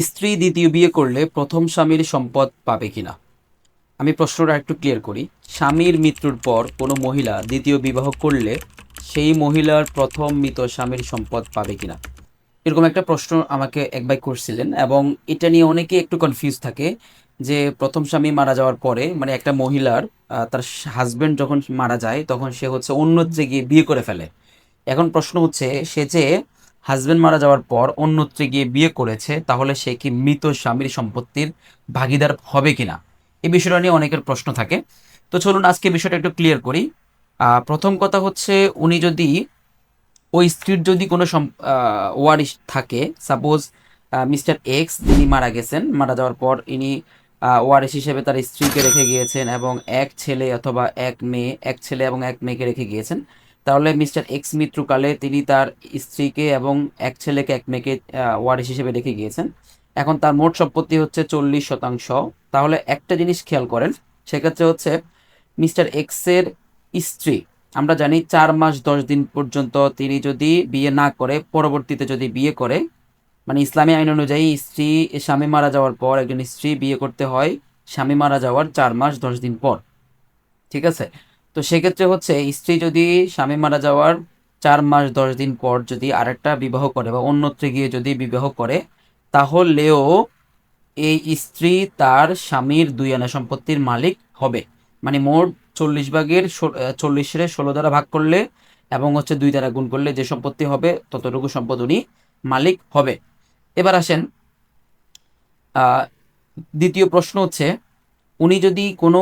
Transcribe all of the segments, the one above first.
স্ত্রী দ্বিতীয় বিয়ে করলে প্রথম স্বামীর সম্পদ পাবে কিনা? আমি প্রশ্নটা একটু ক্লিয়ার করি। স্বামীর মৃত্যুর পর কোনো মহিলা দ্বিতীয় বিবাহ করলে সেই মহিলার প্রথম মৃত স্বামীর সম্পদ পাবে কিনা? এরকম একটা প্রশ্ন আমাকে একবার করছিলেন এবং এটা নিয়ে অনেকে একটু কনফিউজ থাকে যে প্রথম স্বামী মারা যাওয়ার পরে মানে একটা মহিলার তার হাজবেন্ড যখন মারা যায় তখন সে হচ্ছে অন্যত্রে গিয়ে বিয়ে করে ফেলে। এখন প্রশ্ন হচ্ছে, সে যে হাজবেন্ড মারা যাওয়ার পর অন্যত্রে গিয়ে বিয়ে করেছে, তাহলে সে কি মৃত স্বামীর সম্পত্তির ভাগিদার হবে কিনা? এই বিষয়টা নিয়ে অনেকের প্রশ্ন থাকে। তো চলুন আজকে বিষয়টা একটু ক্লিয়ার করি। প্রথম কথা হচ্ছে, উনি যদি ওই স্ত্রীর যদি কোনো ওয়ারিশ থাকে সাপোজ মিস্টার এক্স, তিনি মারা গেছেন, মারা যাওয়ার পর ইনি ওয়ারিশ হিসেবে তার স্ত্রীকে রেখে গিয়েছেন এবং এক ছেলে অথবা এক মেয়ে, এক ছেলে এবং এক মেয়েকে রেখে গিয়েছেন। তাহলে মিস্টার এক্স মৃত্যুকালে তিনি তার স্ত্রীকে এবং এক ছেলেকে, এক মেয়েকে ওয়ারিশ হিসেবে রেখে গিয়েছেন। এখন তার মোট সম্পত্তি হচ্ছে চল্লিশ শতাংশ। তাহলে একটা জিনিস খেয়াল করেন, সেক্ষেত্রে হচ্ছে মিস্টার এক্সের স্ত্রী, আমরা জানি চার মাস দশ দিন পর্যন্ত তিনি যদি বিয়ে না করে, পরবর্তীতে যদি বিয়ে করে মানে ইসলামী আইন অনুযায়ী স্ত্রী, স্বামী মারা যাওয়ার পর একজন স্ত্রী বিয়ে করতে হয়, স্বামী মারা যাওয়ার চার মাস দশ দিন পর। ঠিক আছে? তো সেক্ষেত্রে হচ্ছে, স্ত্রী যদি স্বামী মারা যাওয়ার চার মাস, দশ দিন পর যদি আরেকটা বিবাহ করে বা অন্যত্রে গিয়ে যদি বিবাহ করে, তাহলেও এই স্ত্রী তার স্বামীর দুই আনা সম্পত্তির মালিক হবে। মানে মোট চল্লিশ ভাগের চল্লিশের ষোলো দ্বারা ভাগ করলে এবং হচ্ছে দুই দ্বারা গুণ করলে যে সম্পত্তি হবে, ততটুকু সম্পদ উনি মালিক হবে। এবার আসেন দ্বিতীয় প্রশ্ন হচ্ছে, উনি যদি কোনো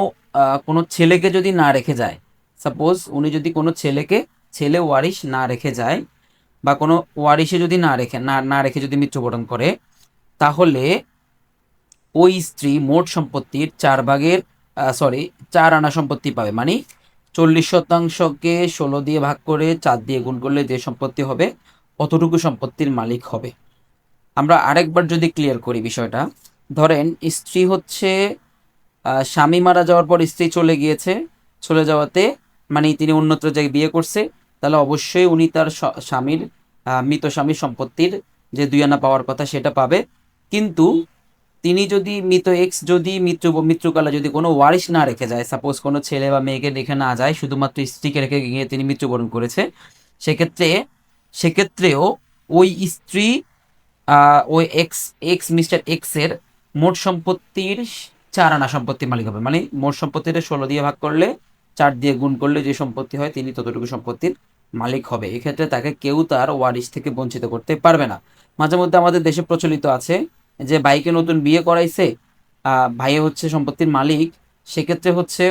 কোনো ছেলেকে যদি না রেখে যায় সাপোজ উনি যদি কোনো ছেলেকে, ছেলে ওয়ারিশ না রেখে যায় বা কোনো ওয়ারিশে যদি না রেখে, না না রেখে যদি মৃত্যুবরণ করে, তাহলে ওই স্ত্রী মোট সম্পত্তির চার ভাগের সরি চার আনা সম্পত্তি পাবে। মানে চল্লিশ শতাংশকে ষোলো দিয়ে ভাগ করে চার দিয়ে গুণ করলে যে সম্পত্তি হবে, অতটুকু সম্পত্তির মালিক হবে। আমরা আরেকবার যদি ক্লিয়ার করি বিষয়টা, ধরেন স্ত্রী হচ্ছে স্বামী মারা যাওয়ার পর স্ত্রী চলে গিয়েছে, চলে যাওয়াতে মানে তিনি অন্যত্র জায়গায় বিয়ে করছে, তাহলে অবশ্যই উনি তার স্বামীর মৃত স্বামীর সম্পত্তির যে দুই আনা পাওয়ার কথা সেটা পাবে। কিন্তু তিনি যদি মৃত এক্স যদি মৃত্যু, মৃত্যুকালে যদি কোনো ওয়ারিশ না রেখে যায় সাপোজ কোনো ছেলে বা মেয়েকে রেখে না যায়, শুধুমাত্র স্ত্রীকে রেখে গিয়ে তিনি মৃত্যুবরণ করেছে, সেক্ষেত্রে, সেক্ষেত্রেও ওই স্ত্রী ওই এক্স এক্স মিস্টার এক্সের মোট সম্পত্তির চার আনা সম্পত্তির মালিক হবে। মানে মোট সম্পত্তিটা ষোলো দিয়ে ভাগ করলে চার দিয়ে গুণ করলে যে সম্পত্তি হয় তিনি ততটুকু সম্পত্তির মালিক হবে। এক্ষেত্রে তাকে কেউ তার ওয়ারিশ থেকে বঞ্চিত করতে পারবে না। মাঝে মধ্যে আমাদের দেশে প্রচলিত আছে যে ভাইকে নতুন বিয়ে করাইছে আহ, ভাই হচ্ছে সম্পত্তির মালিক সেক্ষেত্রে হচ্ছে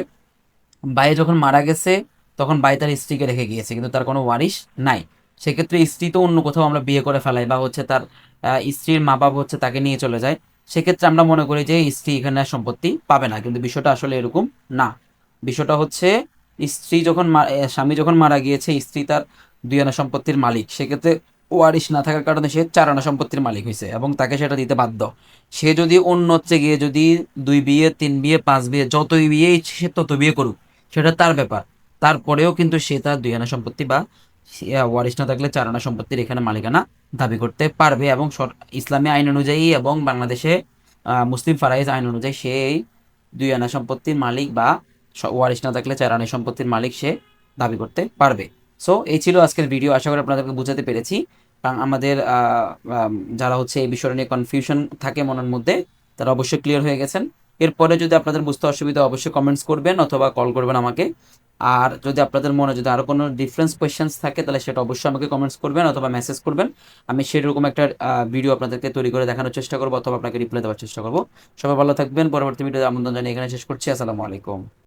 ভাই যখন মারা গেছে তখন ভাই তার স্ত্রীকে রেখে গিয়েছে কিন্তু তার কোনো ওয়ারিশ নাই। সেক্ষেত্রে স্ত্রী তো অন্য কোথাও আমরা বিয়ে করে ফেলাই বা হচ্ছে তার স্ত্রীর মা বাবা হচ্ছে তাকে নিয়ে চলে যায়। সেক্ষেত্রে আমরা মনে করি যে স্ত্রী এখানে সম্পত্তি পাবে না কিন্তু বিষয়টা আসলে এরকম না। বিষয়টা হচ্ছে, স্ত্রী যখন স্বামী যখন মারা গিয়েছে, স্ত্রী তার দুই আনা সম্পত্তির মালিক। সেক্ষেত্রে ওয়ারিশ না থাকার কারণে সে চার আনা সম্পত্তির মালিক হয়েছে এবং তাকে সেটা দিতে বাধ্য। সে যদি অন্য হচ্ছে গিয়ে যদি দুই বিয়ে, তিন বিয়ে, পাঁচ বিয়ে, যতই বিয়ে সে তত বিয়ে করুক, সেটা তার ব্যাপার। তারপরেও কিন্তু সে তার দুই আনা সম্পত্তি বা ওয়ারিশ না থাকলে চার আনা সম্পত্তির এখানে মালিকানা দাবি করতে পারবে এবং ইসলামী আইন অনুযায়ী এবং বাংলাদেশে মুসলিম ফারাইজ আইন অনুযায়ী সেই দুই আনা সম্পত্তির মালিক বা ওয়ারিশ না থাকলে চার আনা সম্পত্তির মালিক সে দাবি করতে পারবে। সো এই ছিল আজকের ভিডিও আশা করি আপনাদেরকে বোঝাতে পেরেছি। কারণ আমাদের যারা হচ্ছে এই বিষয় নিয়ে কনফিউশন থাকে মনের মধ্যে, তারা অবশ্যই ক্লিয়ার হয়ে গেছেন। এরপরে যদি আপনাদের বুঝতে অসুবিধা অবশ্যই কমেন্টস করবেন অথবা কল করবেন আমাকে। আর যদি আপনাদের মনে, যদি আরও কোনো ডিফারেন্স কোয়েশ্চেন্স থাকে, তাহলে সেটা অবশ্যই আমাকে কমেন্টস করবেন অথবা মেসেজ করবেন। আমি সেরকম একটা ভিডিও আপনাদেরকে তৈরি করে দেখানোর চেষ্টা করব অথবা আপনাকে রিপ্লাই দেওয়ার চেষ্টা করব। সবাই ভালো থাকবেন। পরবর্তী ভিডিও আমন্ত্রণ জানিয়ে এখানে শেষ করছি। আসসালামু আলাইকুম।